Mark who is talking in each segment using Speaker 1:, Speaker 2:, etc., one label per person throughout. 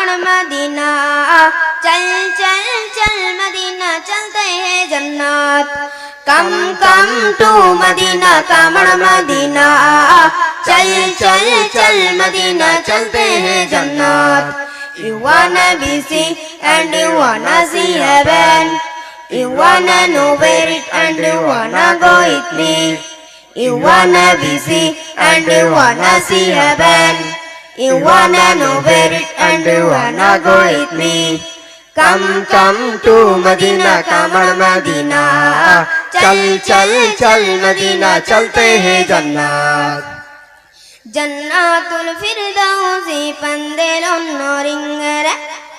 Speaker 1: আমার মদিনা চল চল চল মদিনা চলতে হে জন্নাত কম কম টু মদিনা কামর মদিনা চল চল চল মদিনা চলতে হে জন্নাত You wanna be seen and you wanna see heaven You wanna know where it and you wanna go it leave You wanna be seen and you wanna see heaven You wanna know where it and you wanna go with me come come to Medina कामड़ Medina चल चल चल Medina चलते हैं
Speaker 2: जन्नत
Speaker 1: ജന്നാത്തുൽ Ferdowsi പന്തലൊന്നൊരിങ്ങര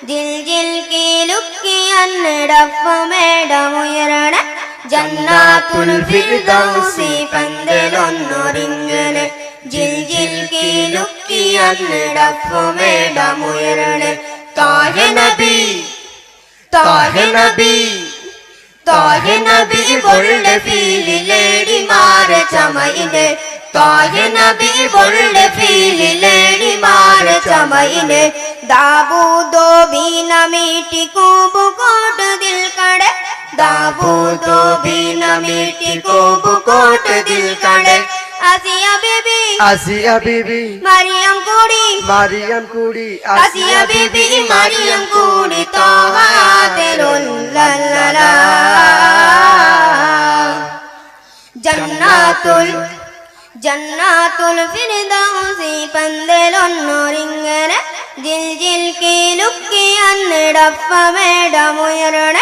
Speaker 1: ജിൽ ജിൽ കീലുക്കി അന്നിടപ്പമേടമുയരണ ജന്നാത്തുൽ Ferdowsi പന്തലൊന്നൊരിങ്ങര ജിൽ ജിൽ டாமு இரளே தாஹே நபி தாஹே நபி தாஹே நபி பொருள் பீலிலேடி மாற சமையினே தாஹே நபி பொருள் பீலிலேடி மாற சமையினே தாபு தோபி நமிட்டி கூபு கோட்டு தில் கடை தாபு தோபி நமிட்டி கூபு கோட்டு தில் கடை আসিয়া বিবি
Speaker 2: আসিয়া বিবি
Speaker 1: মারিয়াম কুড়ি।
Speaker 2: মারিয়াম কুড়ি আসিয়া বিবি মারিয়াম কুড়ি তো হাতেরুল লালালা
Speaker 1: জান্নাতুল জান্নাতুল ফিরদাউসি পন্দেলন নোরিঙ্গনে জিল জিল কি লুকিয়ান ഡപ്പമേടമുയരണ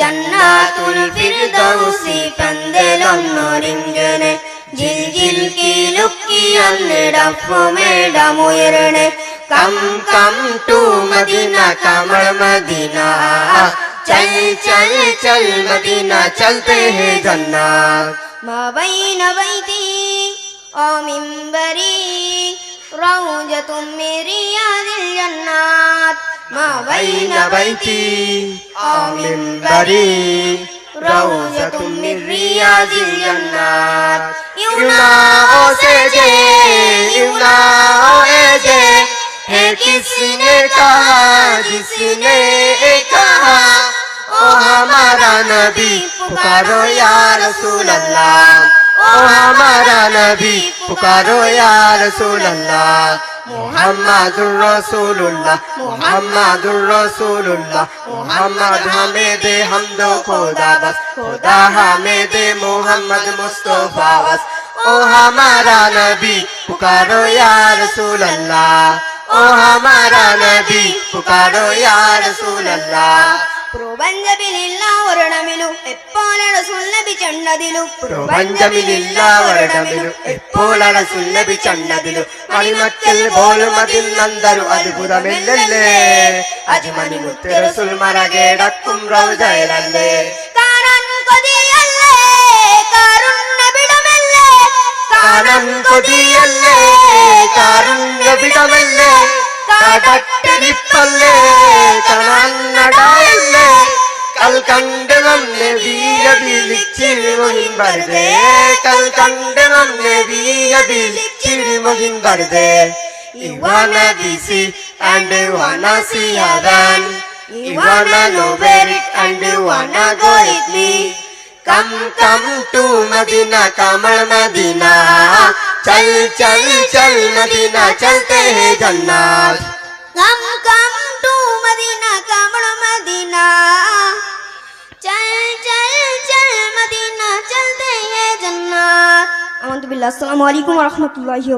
Speaker 1: ജന്നാത്തുൽ ഫിർദൗസി പന്തലൊന്നൊരിങ്ങനെ झिलझिल की लुक की डफों में डमोयर ने कम कम
Speaker 2: टू मदीना कामड़ मदीना
Speaker 1: चल चल चल मदीना चलते हैं
Speaker 2: जन्नत
Speaker 1: मबैन बैती ओ मिंबरी روجة من رياض الجنات ما بين بيتي
Speaker 2: أو منبري
Speaker 1: روضة من رياض الجنات يونا سجے يونا اجے ہے کس نے کہا جس نے کہا او ہمارا نبی پکارو یا رسول اللہ او ہمارا نبی پکارو یا رسول اللہ মোহাম্মদুর রসুল্লাহ মোহাম্মদুর
Speaker 2: রসুল্লাহ মোহাম্মদ হামেদে হামদ খোদা বাস খোদা হামেদে মোহাম্মদ মুস্তফা বাস।
Speaker 1: ও হামারা নবী, পুকারো ইয়া রসুল আল্লাহ
Speaker 2: ও হামারা নবী, পুকারো ইয়া রসুল
Speaker 1: പ്രപഞ്ചമിലില്ല ഒരിടമിലും എപ്പോഴാണ് സുല്ലഭിച്ചെണ്ണതിലും പ്രപഞ്ചമിലില്ല ഒരിടമിലും എപ്പോഴാണ് സുല്ലഭിച്ചണ്ണതിലും മണിമക്കൽ പോലും അതിൽ നന്ദരു അത്ഭുതമില്ലല്ലേ? അജ്മണി മുത്തരസുൽ
Speaker 2: മറകേടക്കും റൗജയിലല്ലേ
Speaker 1: കാണാൻ കൊതിയല്ലേ കാരുണ്യവിടമല്ലേ കാണാൻ കൊതിയല്ലേ കാരുണ്യവിടമല്ലേ കടട്ടിരിപ്പല്ലേ കാണാൻ നടായല്ലേ കൽക്കണ്ടെനം നബിയബിലിച്ചിരുമഹിൻ വരുതേ കൽക്കണ്ടെനം നബിയബിലിച്ചിരുമഹിൻ
Speaker 2: വരുതേ
Speaker 1: ഇവാന ബിസി
Speaker 2: ആൻഡ് വാന സിയാദാൻ
Speaker 1: ഇവാന നോബെറിക് ആൻഡ് വാന ഗോയിത്ലി
Speaker 2: കം കം ടു മദിന കമൾ മദിന ചൽ ചൽ ചൽ മദിന ചലത്തെ ഹേ ജന്നാത്ത്
Speaker 1: കം കം ടു മദിന കമൾ മദിന আমাদুবিল্লাহ আসসালামু আলাইকুম রহমতুল্লাহি